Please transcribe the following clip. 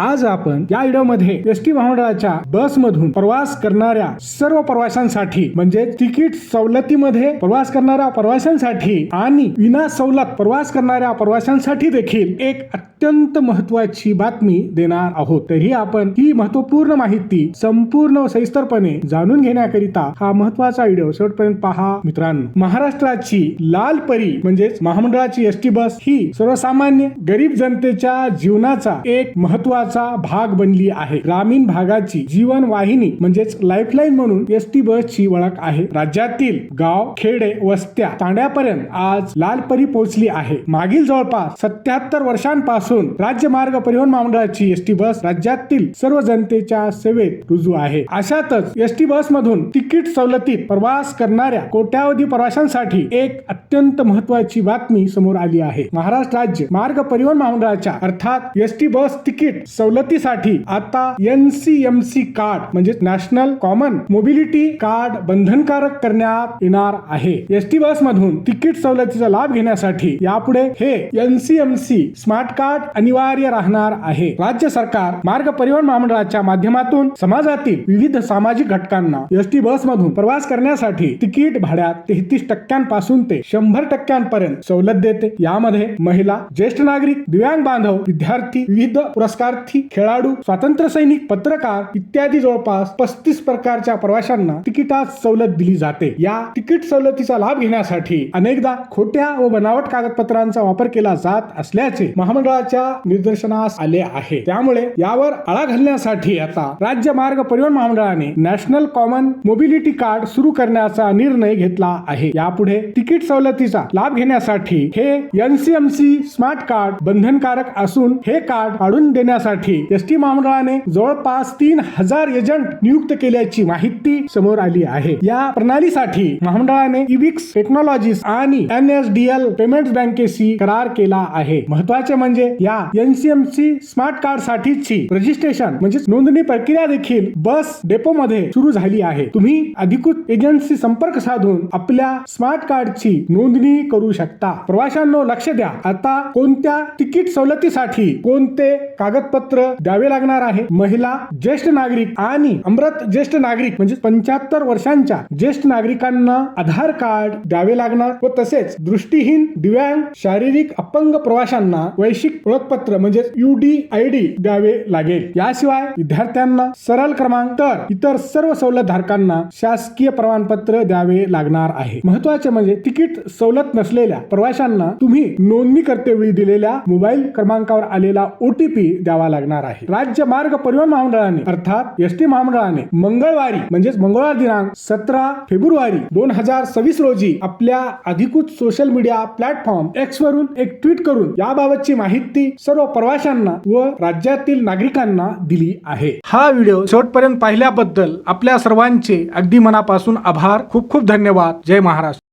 आज आपण या व्हिडिओमध्ये एस टी महामंडळाच्या बसमधून प्रवास करणाऱ्या सर्व प्रवाशांसाठी म्हणजे तिकीट सवलतीमध्ये प्रवास करणाऱ्या प्रवाशांसाठी आणि विना सवलत प्रवास करणाऱ्या प्रवाशांसाठी देखील एक अत्यंत महत्वाची बातमी देणार आहोत. तरी आपण ही महत्त्वपूर्ण माहिती संपूर्ण सविस्तरपणे जाणून घेण्याकरिता हा महत्त्वाचा व्हिडिओ शेवटपर्यंत पहा. मित्रांनो महाराष्ट्राची लाल परी म्हणजेच महामंडळाची एस टी बस ही सर्वसामान्य गरीब जनतेच्या जीवनाचा एक महत्त्वाचा भाग बनली आहे. ग्रामीण भागाची जीवन वाहिनी म्हणजेच लाईफलाईन म्हणून एस टी बसची ओळख आहे. राज्यातील गाव खेडे वस्त्या तांड्यापर्यंत आज लाल परी पोहोचली आहे. मागील जवळपास सत्याहत्तर वर्षांपासून राज्य मार्ग परिवहन महामंडळाची एस टी बस राज्यातील सर्व जनतेच्या सेवेत रुजू आहे. अशातच एस टी बस मधून तिकीट सवलतीत प्रवास करणाऱ्या कोट्यावधी प्रवाशांसाठी एक अत्यंत महत्वाची बातमी समोर आली आहे. महाराष्ट्र राज्य मार्ग परिवहन महामंडळाच्या अर्थात एस टी बस तिकीट सवलतीसाठी आता N C M C card म्हणजे नॅशनल कॉमन मोबिलिटी कार्ड बंधनकारक करण्यात येणार आहे. एस टी बस मधून तिकीट सवलतीचा लाभ घेण्यासाठी यापुढे हे N C M C smart card अनिवार्य राहणार आहे. राज्य सरकार मार्ग परिवहन महामंडळाच्या माध्यमातून समाजातील विविध सामाजिक घटकांना एस टी बस मधून प्रवास करण्यासाठी तिकीट भाड्यात तेहतीस टक्क्यांपासून ते शंभर टक्क्यांपर्यंत सवलत देते. यामध्ये महिला ज्येष्ठ नागरिक दिव्यांग बांधव विद्यार्थी विविध पुरस्कार विद्यार्थी खेळाडू स्वातंत्र्य सैनिक पत्रकार इत्यादी जवळपास पस्तीस प्रकारच्या प्रवाशांना तिकिटात सवलत दिली जाते. या तिकीट सवलतीचा लाभ घेण्यासाठी अनेकदा खोट्या व बनावट कागदपत्रांचा वापर केला जात असल्याचे महामंडळाच्या निदर्शनास आले आहे. त्यामुळे यावर आळा घालण्यासाठी आता राज्य मार्ग परिवहन महामंडळाने नॅशनल कॉमन मोबिलिटी कार्ड सुरू करण्याचा निर्णय घेतला आहे. यापुढे तिकीट सवलतीचा लाभ घेण्यासाठी हे एनसीएमसी स्मार्ट कार्ड बंधनकारक असून हे कार्ड काढून देण्यासाठी एस टी महामंडळाने जवळपास तीन हजार एजंट नियुक्त केल्याची माहिती समोर आली आहे. या प्रणालीसाठी महामंडळाने इविक्स टेक्नॉलॉजीस आणि N S D L payments बँकेशी करार केला आहे. महत्त्वाचे म्हणजे या एनसीएमसी स्मार्ट कार्ड साठीची रजिस्ट्रेशन म्हणजे नोंदणी प्रक्रिया देखील बस डेपो मध्ये सुरू झाली आहे. तुम्ही अधिकृत एजन्सी संपर्क साधून आपल्या स्मार्ट कार्डची नोंदणी करू शकता. प्रवाशांनो लक्ष द्या. आता कोणत्या तिकीट सवलतीसाठी कोणते कागदपत्र द्यावे लागणार आहे. महिला ज्येष्ठ नागरिक आणि अमृत ज्येष्ठ नागरिक म्हणजे पंच्याहत्तर वर्षांच्या ज्येष्ठ नागरिकांना आधार कार्ड द्यावे लागणार व तसेच दृष्टीहीन दिव्यांग शारीरिक अपंग प्रवाशांना वैश्विक ओळखपत्र म्हणजे डी आय डी द्यावे लागेल. याशिवाय विद्यार्थ्यांना सरळ क्रमांक तर इतर सर्व सवलत धारकांना शासकीय प्रमाणपत्र द्यावे लागणार आहे. महत्त्वाचे म्हणजे तिकीट सवलत नसलेल्या प्रवाशांना तुम्ही नोंदणी करतेवेळी दिलेल्या मोबाईल क्रमांकावर आलेला ओटीपी द्यावा लागणार आहे. राज्य मार्ग परिवहन महामंडळाने अर्थात एस टी महामंडळाने मंगळवारी म्हणजेच मंगळवार दिनांक सतरा फेब्रुवारी दोन हजार सव्वीस रोजी आपल्या अधिकृत सोशल मीडिया प्लॅटफॉर्म एक्स वरून एक ट्विट करून याबाबतची माहिती सर्व प्रवाशांना व राज्यातील नागरिकांना दिली आहे. हा व्हिडिओ शेवटपर्यंत पाहिल्याबद्दल आपल्या सर्वांचे अगदी मनापासून आभार. खूप खूप धन्यवाद. जय महाराष्ट्र.